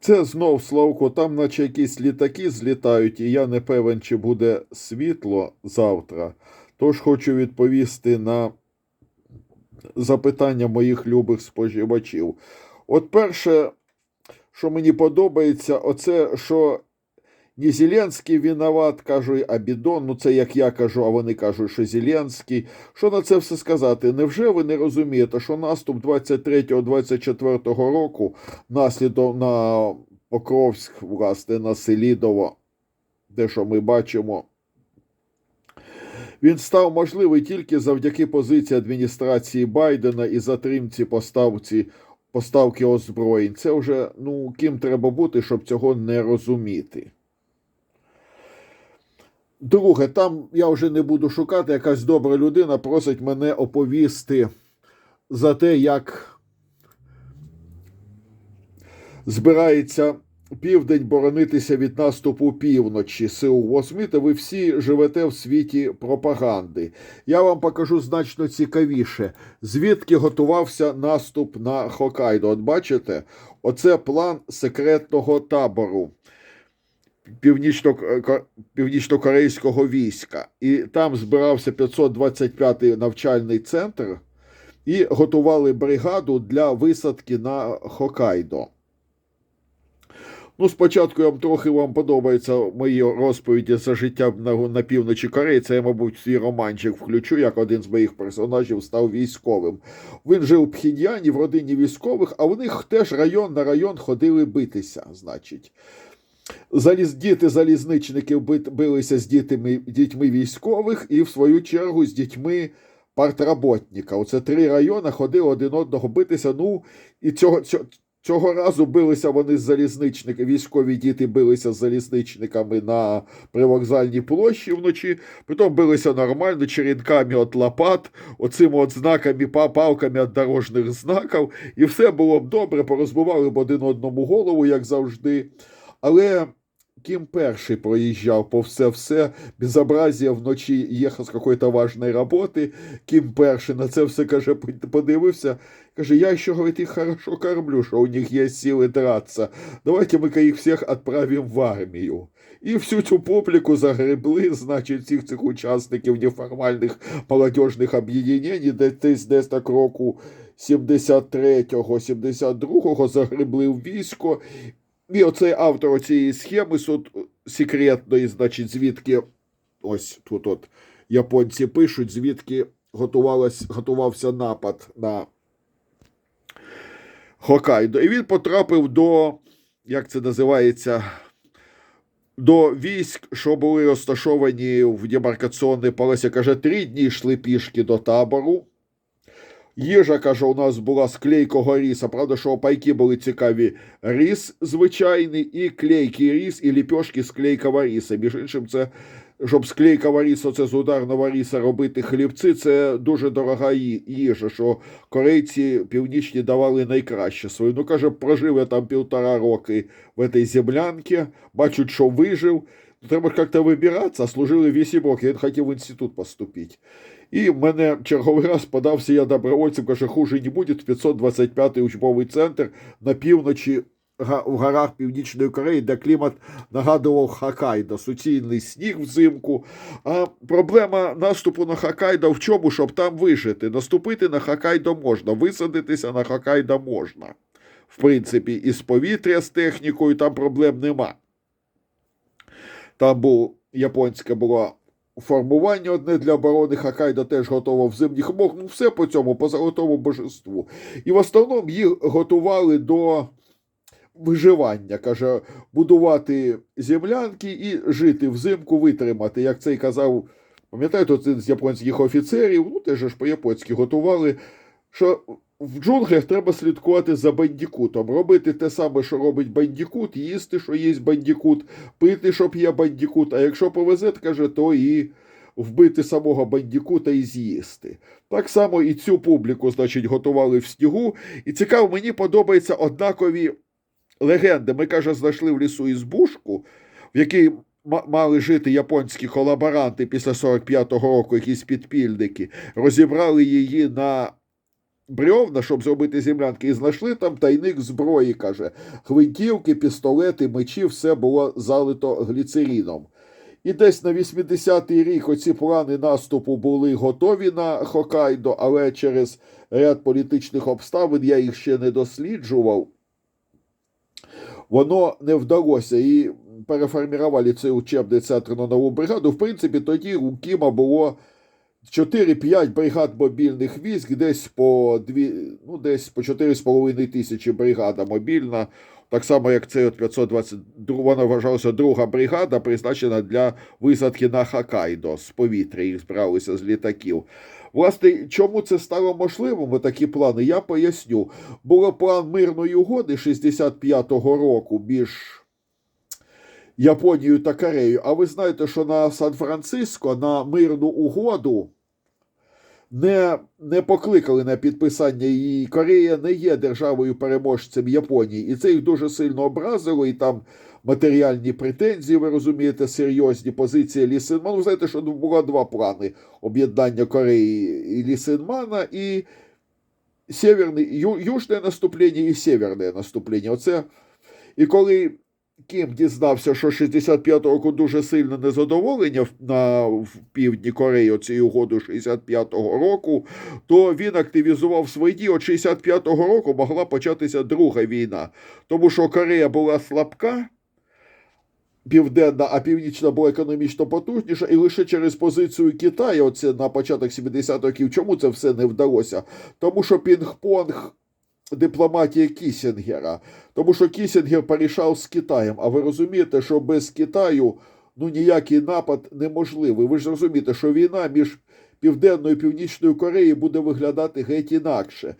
Це знов Славко, там наче якісь літаки злітають, і я не певен, чи буде світло завтра. Тож хочу відповісти на запитання моїх любих споживачів. От перше, що мені подобається, оце, що не Зеленський виноват, кажу, а Бідон, ну це як я кажу, а вони кажуть, що Зеленський. Що на це все сказати? Невже ви не розумієте, що наступ 23-24 року наслідок на Покровськ, власне, на Селідово, те, що ми бачимо, він став можливий тільки завдяки позиції адміністрації Байдена і затримці поставці, поставки озброєнь. Це вже ну, ким треба бути, щоб цього не розуміти. Друге, там я вже не буду шукати, якась добра людина просить мене оповісти за те, як збирається південь боронитися від наступу півночі сил Восьмите. Ви всі живете в світі пропаганди. Я вам покажу значно цікавіше, звідки готувався наступ на Хокайдо. От бачите, оце план секретного табору північно-корейського війська. І там збирався 525-й навчальний центр і готували бригаду для висадки на Хокайдо. Ну, спочатку я трохи вам подобаються мої розповіді за життя на, на півночі Кореї. Це я, мабуть, свій романчик включу, як один з моїх персонажів став військовим. Він жив в Пхід'яні в родині військових, а в них теж район на район ходили битися, значить. Заліз, діти залізничників билися з дітьми, дітьми військових і, в свою чергу, з дітьми партработника. Оце три райони ходили один одного битися. Ну, і цього, цього, цього разу билися вони з залізничниками. Військові діти билися з залізничниками на привокзальній площі вночі. Потім билися нормально черенками від лопат, оцими от знаками, па- палками від дорожніх знаків. І все було б добре, порозбивали б один одному голову, як завжди. Але Ким перший проїжджав по все-все, безобразие вночі їхав з якоїсь важної роботи, Ким перший на це все каже, подивився, каже, я ще, говорить, їх хорошо кормлю, що у них є сили драться. Давайте ми їх всіх відправимо в армію. І всю цю публіку загребли, значить, всіх цих учасників неформальних молодіжних об'єднань, десь десь так року 73-го, 72-го загребли в військо. І оцей автор цієї схеми суд секретної, значить, звідки ось тут от японці пишуть, звідки готувалась, готувався напад на Хокайдо. І він потрапив до, як це називається, до військ, що були розташовані в демаркаційній полосі. Каже, три дні йшли пішки до табору. Їжа, каже, у нас була з клейкого ріса. Правда, що пайки були цікаві. Ріс звичайний і клейкий ріс, і ліпьошки з клейкого ріса. Між іншим, це, щоб з клейкого рісу, це з ударного ріса робити хлібці, це дуже дорога їжа, що корейці північні давали найкраще свою. Ну, каже, прожив я там півтора роки в цій землянці, бачать, що вижив. Треба як-то вибиратися, служили 8 років, він хотів в інститут поступити. І в мене черговий раз подався я добровольцем, каже, хуже не буде, 525-й учбовий центр на півночі в горах Північної Кореї, де клімат нагадував Хокайдо, суцільний сніг взимку. А проблема наступу на Хокайдо в чому, щоб там вижити? Наступити на Хокайдо можна, висадитися на Хокайдо можна. В принципі, і повітря з технікою там проблем нема. Там був японське було формування одне для оборони Хокайдо теж готово в зимніх умовах. Ну, все по цьому, по золотому божеству. І в основному їх готували до виживання. Каже, будувати землянки і жити взимку, витримати. Як це й казав, пам'ятаєте, один з японських офіцерів, ну теж ж по-японськи готували, що в джунглях треба слідкувати за бандікутом, робити те саме, що робить бандікут, їсти, що є бандікут, пити, щоб є бандікут, а якщо повезе, каже, то і вбити самого бандікута і з'їсти. Так само і цю публіку, значить, готували в снігу. І цікаво, мені подобаються однакові легенди. Ми, каже, знайшли в лісу ізбушку, в якій мали жити японські колаборанти після 45-го року, якісь підпільники, розібрали її на брьовна, щоб зробити землянки, і знайшли там тайник зброї, каже. Гвинтівки, пістолети, мечі, все було залито гліцеріном. І десь на 80-й рік оці плани наступу були готові на Хокайдо, але через ряд політичних обставин я їх ще не досліджував. Воно не вдалося і переформували цей учебний центр на нову бригаду. В принципі, тоді у Кіма було 4-5 бригад мобільних військ, десь по дві, ну, десь по 4,5 тисячі бригада мобільна. Так само, як це от 522, вона вважалася друга бригада, призначена для висадки на Хокайдо з повітря. Їх збиралися з літаків. Власне, чому це стало можливим, такі плани, я поясню. Було план мирної угоди 65-го року між Японією та Кореєю. А ви знаєте, що на Сан-Франциско на мирну угоду не, не покликали на підписання її. Корея не є державою переможцем Японії, і це їх дуже сильно образило. І там матеріальні претензії, ви розумієте, серйозні позиції Лісинмана. Ви знаєте, що було два плани: об'єднання Кореї і Лісинмана і северний, ю, южне наступлення і северне наступлення. Оце і коли. Кім дізнався, що 65-го року дуже сильне незадоволення на в півдні Кореї цією угоду 65-го року, то він активізував свої дії. От 65-го року могла початися друга війна, тому що Корея була слабка. Південна, а північна була економічно потужніша, і лише через позицію Китаю, оце на початок 70-х років, чому це все не вдалося? Тому що пінг-понг дипломатія Кісінгера. Тому що Кісінгер порішав з Китаєм. А ви розумієте, що без Китаю ну, ніякий напад неможливий. Ви ж розумієте, що війна між Південною і Північною Кореєю буде виглядати геть інакше.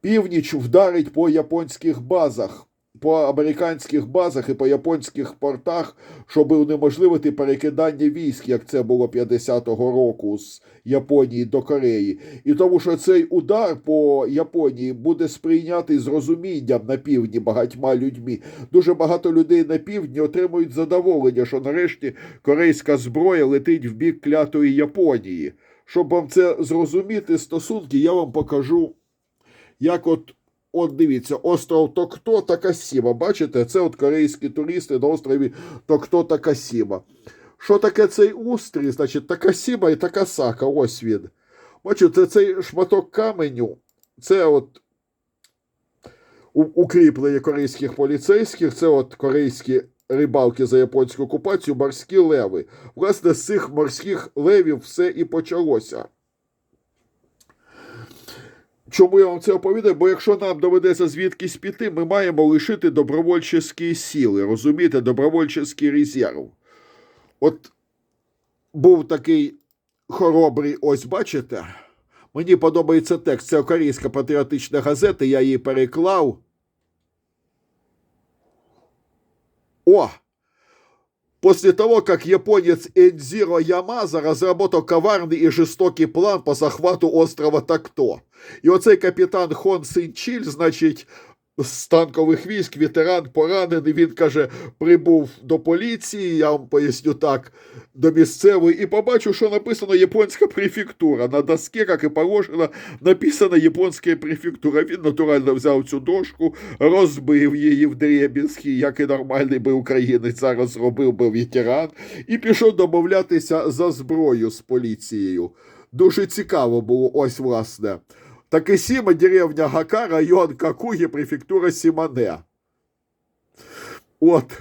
Північ вдарить по японських базах, по американських базах і по японських портах, щоб унеможливити перекидання військ, як це було 50-го року з Японії до Кореї. І тому що цей удар по Японії буде сприйнятий з розумінням на півдні багатьма людьми. Дуже багато людей на півдні отримують задоволення, що нарешті корейська зброя летить в бік клятої Японії. Щоб вам це зрозуміти, стосунки, я вам покажу, як от. От дивіться, остров Токто та Касіма. Бачите, це от корейські туристи на острові Токто та Касіма. Що таке цей устрій? Значить, Такасіма і Такасака. Ось він. Бачите, цей шматок каменю, це от укріплення корейських поліцейських, це от корейські рибалки за японську окупацію, морські леви. Власне, з цих морських левів все і почалося. Чому я вам це оповідаю? Бо якщо нам доведеться звідкись піти, ми маємо лишити добровольчі сили, розумієте, добровольчий резерв. От був такий хоробрий, ось бачите? Мені подобається текст. Це корейська патріотична газета, я її переклав. О! После того, как японец Энзиро Ямаза разработал коварный и жестокий план по захвату острова Такто. І оцей капітан Хон Синчіль, значить, з танкових військ, ветеран поранений, він каже, прибув до поліції, я вам поясню так, до місцевої, і побачив, що написано японська префектура. На доске, як і положено, написана японська префектура. Він натурально взяв цю дошку, розбив її в дребізки, як і нормальний би українець зараз зробив би ветеран, і пішов домовлятися за зброю з поліцією. Дуже цікаво було, ось власне. Такесіма, деревня Гака, район Какуги, префектура Симоне. От.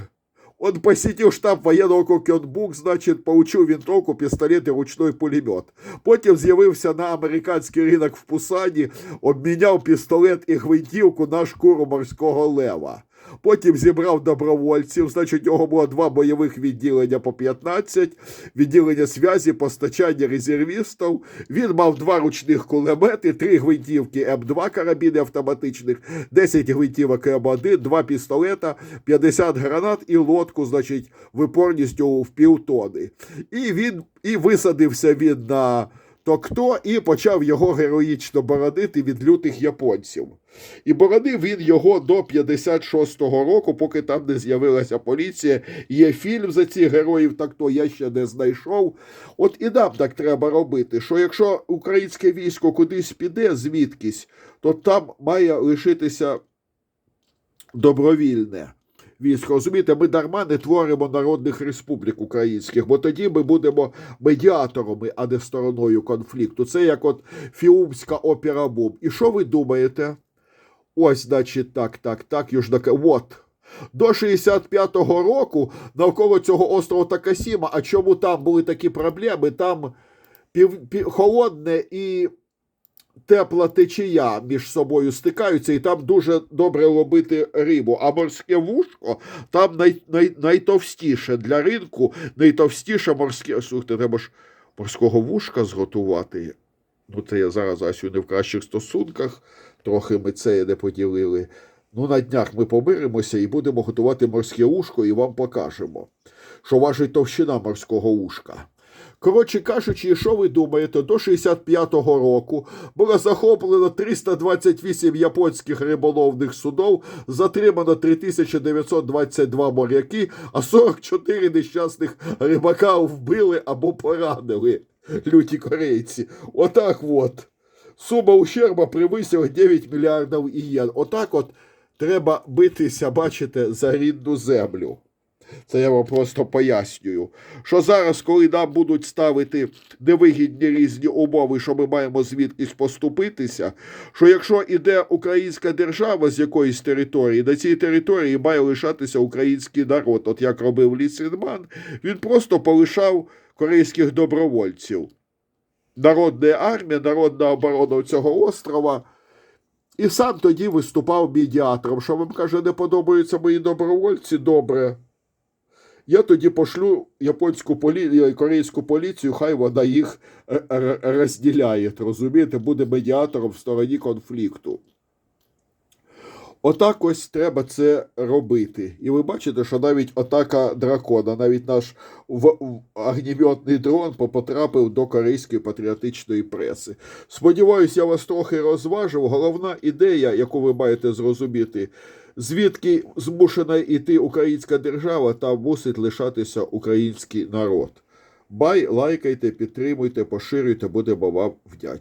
Он посетил штаб воєнного Кокенбук, значить, получив винтовку, пістолет і ручний пулемет. Потім з'явився на американський ринок в Пусані, обміняв пістолет і гвинтівку на шкуру морського лева. Потім зібрав добровольців, значить, у нього було два бойових відділення по 15, відділення зв'язі, постачання резервістів. Він мав два ручних кулемети, три гвинтівки М2 карабіни автоматичних, 10 гвинтівок М1, два пістолета, 50 гранат і лодку, значить, випорністю в півтони. І він і висадився він на то хто і почав його героїчно боронити від лютих японців. І боронив він його до 56-го року, поки там не з'явилася поліція. Є фільм за цих героїв, так то я ще не знайшов. От і нам так треба робити, що якщо українське військо кудись піде звідкись, то там має лишитися добровільне військо. Розумієте, ми дарма не творимо народних республік українських, бо тоді ми будемо медіаторами, а не стороною конфлікту. Це як от Фіумська опера Бум. І що ви думаєте? Ось, значить, так, так, так, Южна Ка- От. До 65-го року навколо цього острова Такасіма, а чому там були такі проблеми? Там пів, пів, холодне і тепла течія між собою стикаються, і там дуже добре ловити рибу. А морське вушко там най, най, найтовстіше для ринку, найтовстіше морське. Слухайте, треба ж морського вушка зготувати. Ну, це я зараз Асю не в кращих стосунках, трохи ми це не поділили. Ну, на днях ми помиримося і будемо готувати морське ушко, і вам покажемо, що важить товщина морського ушка. Коротше кажучи, що ви думаєте, до 65-го року було захоплено 328 японських риболовних судов, затримано 3922 моряки, а 44 нещасних рибака вбили або поранили люті корейці. Отак от. Сума ущерба превисила 9 мільярдів ієн. Отак от треба битися, бачите, за рідну землю. Це я вам просто пояснюю. Що зараз, коли нам будуть ставити невигідні різні умови, що ми маємо звідкись поступитися, що якщо іде українська держава з якоїсь території, на цій території має лишатися український народ. От як робив Лісінман, він просто полишав корейських добровольців. Народна армія, народна оборона цього острова. І сам тоді виступав медіатором. Що вам каже, не подобаються мої добровольці? Добре. Я тоді пошлю японську полі... корейську поліцію, хай вона їх е, е, розділяє. Розумієте, буде медіатором в стороні конфлікту. Отак ось треба це робити. І ви бачите, що навіть атака дракона, навіть наш огнеметний дрон потрапив до корейської патріотичної преси. Сподіваюсь, я вас трохи розважив. Головна ідея, яку ви маєте зрозуміти, звідки змушена йти українська держава, та мусить лишатися український народ. Бай, лайкайте, підтримуйте, поширюйте, будемо вам вдячні.